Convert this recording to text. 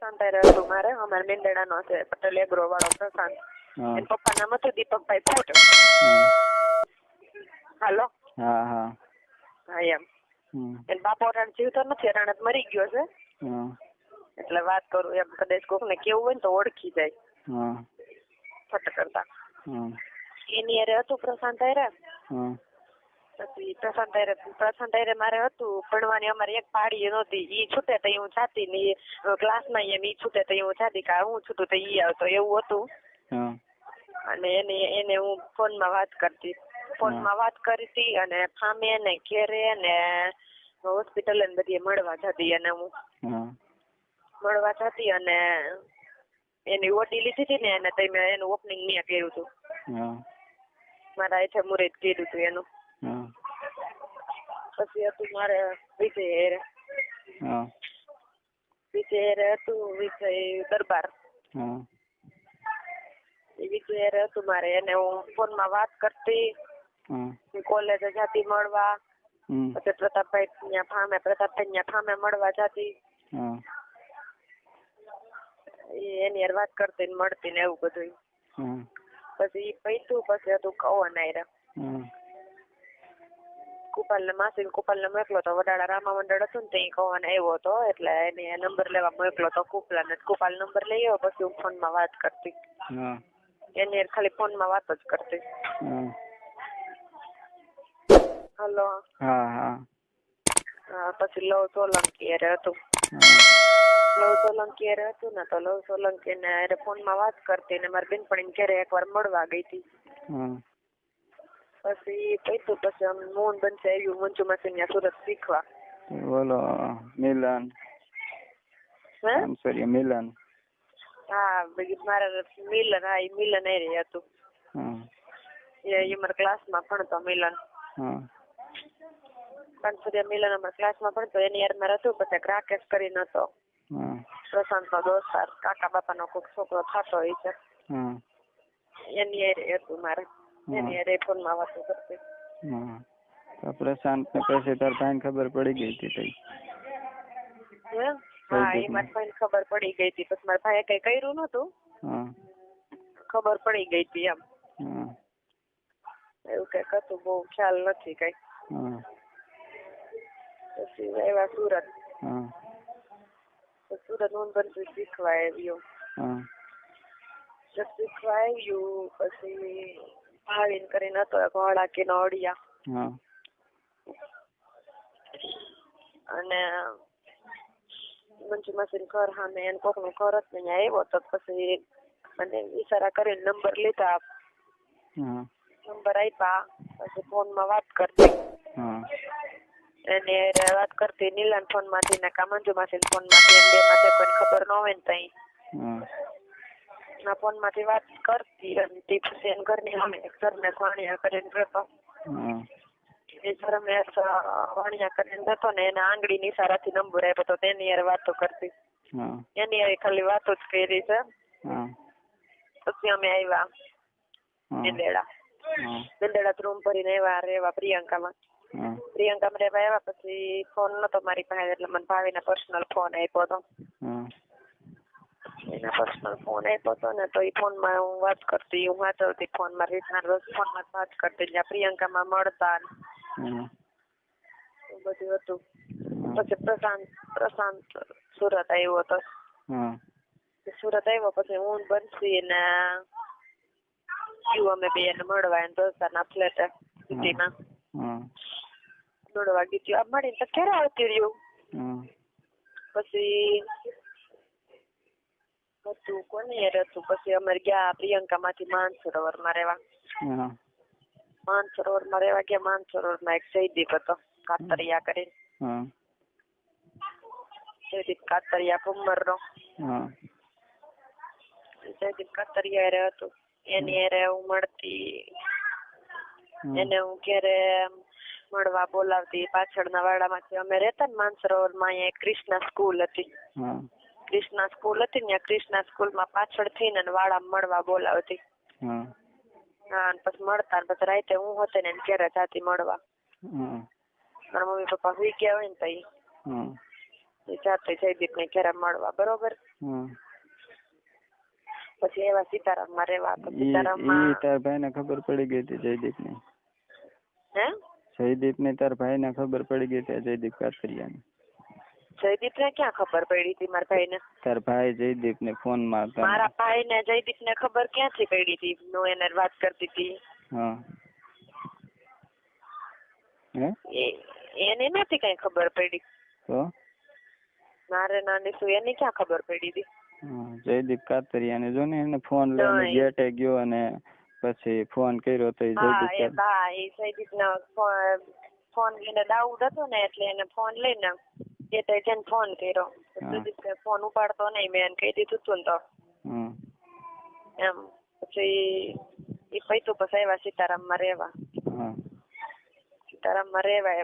હતું મારે અમારે મેંદડાનો છે પટેલ એગ્રો વાળો પ્રશાંત એના પપ્પા નામ હતું દીપકભાઈ ફૂટ. હાલો? હા હા. હા એમ. એન બાપો અટાણે જીવતો નથી અટાણે તો મરી ગયો છે. એટલે વાત કરું એમ કદાચ કોકને કેવું હોય ને તો ઓળખી જાય. ફટ કરતા. એની અરે હતું પ્રશાંત અરે પછી પ્રશાંત હારે પ્રશાંત હારે મારે હતું ભણવાની અમારે એક પાડી નહોતી ઈ છૂટે તો હું જાતી ને ક્લાસમાં એમ ઈ છૂટે તો હું જાતી કે હું છૂટું તો ઈ આવતો એવું હતું. અને એને એને હું ફોનમાં વાત કરતી. ફોનમાં વાત કરતી અને ફામે ને ઘેરે ને હોસ્પિટલ ને બધી મળવા જતી અને હું. મળવા જતી અને એની ઓટી લીધી હતી ને એને તઈ મેં એનું ઓપનિંગ મેં કર્યું હતું. મારા એઠે મુહૂર્ત કર્યું હતું એનું. પછી હતું મારે વિજય હેરે. હા. વિજય હેરે હતું વિજય દરબાર. હા. એ વિજય હેરે હતું મારે. એને હું ફોનમાં વાત કરતી. કોલેજ જાતી મળવા. પછી પ્રતાપભાઈ ત્યાં ફામે પ્રતાપભાઈ ત્યાં ફામે મળવા જાતી. એની હારે વાત કરતી ને મળતી ને એવું બધું પછી પૈતું પછી હતું કૌન આયરા હા કુપાલ ને માસી કુપાલ મોકલો તો વડાળા રામા મંડળ હતું ને ત્યાં કૌન આવ્યો હતો એટલે એને નંબર લેવા મોકલો તો કુપલા ને કુપાલ નંબર લઈ આવ્યો પછી હું ફોનમાં વાત કરતી. એની ખાલી ફોનમાં વાત જ કરતી. હલો. હા પછી લવ સોલંકી અરે હતું. લવ સોલંકી અરે હતું ને તો લવ સોલંકી ને અરે ફોનમાં વાત કરતી ને મારી બેનપણી ઘરે એકવાર મળવા ગઈ હતી. પછી પૈતું પછી આમ મોહન બનશે આવ્યું મંજુ માસી ત્યાં સુરત શીખવા બોલો મિલન આમ સોરી મિલન હા પછી મારા મિલન હા ઈ મિલન એ રહી હતું એ મારા ક્લાસમાં ભણતો મિલન હા કાનસુરિયા મિલન અમારા ક્લાસમાં ભણતો એની યાર મારે હતું પછી રાકેશ કરીને હતો હા પ્રશાંતનો દોસ્તાર કાકા બાપાનો કોઈક છોકરો થતો હોય છે એની હારે હતું મારે એની હારે ફોનમાં વાતો કરતી હા તો પ્રશાંત ને પછી તાર ભાઈ ખબર પડી ગઈ હતી તઈ. હા? એ મારા ભાઈ ખબર પડી ગઈ હતી. પછી મારા ભાઈએ કઈ કર્યું નતું ખબર પડી ગઈ હતી એમ. એવું કંઈક હતું. બહુ ખ્યાલ નથી કઈ. પછી એવા સુરત. સુરતનું બધું શીખવા આવ્યું. શીખવા આવ્યું પછી ભાવિન કરીને હતો એક વડાકીનો અડિયા. અને મંજુ માસી ઘર સામે એને કોકનું ઘર હતું ત્યાં આવ્યો તો પછી મને ઈશારા કરીને નંબર લીધા. નંબર આપ્યા પછી ફોનમાં વાત કરતી. એને વાત કરતી નીલાન ફોનમાંથી ને કા મંજુ માસી ફોનમાંથી એમ બે માંથી કોઈ ખબર ન હોય ને તઈ. હા ના ફોનમાંથી વાત કરતી અને તે પછી એમ ઘરની અમે ઘરને વાણિયા કરીને રહેતો. એ ધર્મેશ વાણિયા કરીને રહેતો ને એના આંગળી નિશારાથી નંબર આપ્યો તો તેની યાર વાતો કરતી. એની યાર ખાલી વાતો જ કરી છે. પછી અમે આવ્યા હા. મેંદેડા. રૂમ ભરીને આવ્યા રેવા પ્રિયંકામાં. પ્રિયંકામાં રહેવા આવ્યા પછી ફોન નતો મારી પાસે એટલે મને ભાવિના પર્સનલ ફોન આપ્યો હતો. એના પર્સનલ ફોન આપ્યો હતો ને તો એ ફોનમાં હું વાત કરતી હું વાંચવતી ફોનમાં રીતના રોજ ફોનમાં વાત કરતી જ્યાં પ્રિયંકામાં મળતા બધું હતું. પછી પ્રશાંત પ્રશાંત સુરત આવ્યો હતો. સુરત આવ્યો પછી હું બનશી ને ગયું અમે બે ને મળવા એને દોસ્તારના ફ્લેટ સિટીમાં. દોઢ વાગી થયું આ મળીને તો ક્યારે આવતી રહ્યું. પછી હતું કોને યાર હતું? પછી અમે ગયા પ્રિયંકા માંથી માનસરોવરમાં રહેવા. માનસરોવરમાં રહેવા ગયા. માનસરોવરમાં એક જયદીપ હતો કાતરિયા કરીને. હા. જયદીપ કાતરિયા ભૂમર નો જયદીપ કાતરિયા રે હતું. એની યારે હું મળતી. એને હું ઘેરે મળવા બોલાવતી. પાછળના વાડામાંથી અમે રહેતા ને માનસરોવરમાં અહીંયા એક ક્રિષ્ના સ્કૂલ હતી. હા. ક્રિષ્ના સ્કૂલ હતી ને ક્રિષ્ના સ્કૂલમાં પાછળ થઈને ને વાડામાં મળવા બોલાવતી. હા. પછી મળતા પછી રાતે હું હતી ને એને જાતી મળવા. મારા મમ્મી પપ્પા સુઈ ગયા હોય ને પછી જાતે જયદીપ ને ઘરે મળવા બરોબર? પછી એવા સીતારામમાં રેવા સીતારામમાં તાર ભાઈને ખબર પડી ગઈ હતી જયદીપ ને હે? જયદીપને તાર ભાઈને ખબર પડી ગઈ હતી જયદીપ કાતરિયાને જયદીપ ને ક્યાં ખબર પડી હતી મારા ભાઈ ને તાર ભાઈ જયદીપને ફોન મારતા મારા ભાઈ ને જયદીપ ને ખબર ક્યાંથી પડી હતી? હું એને વાત કરતી હતી. હા. એને નથી કઈ ખબર પડી. તો? મારે નાની શું એની ક્યાં ખબર પડી હતી? જયદીપ કાતરિયા ને જો ને એને ફોન લઈને ગેટે ગયો અને પછી ફોન કર્યો તો હા જયદીપ એ જયદીપ નો ફોન લઈને દાઉદ હતો ને એટલે એને ફોન લઈને એ તો જેને ફોન કર્યો સુદીપ કે ફોન ઉપાડતો નહીં મેં એને કહી દીધું તું ને તો. એમ પછી એ પૈતું પછી આવ્યા સીતારામમાં રહેવા. સીતારામમાં રહેવા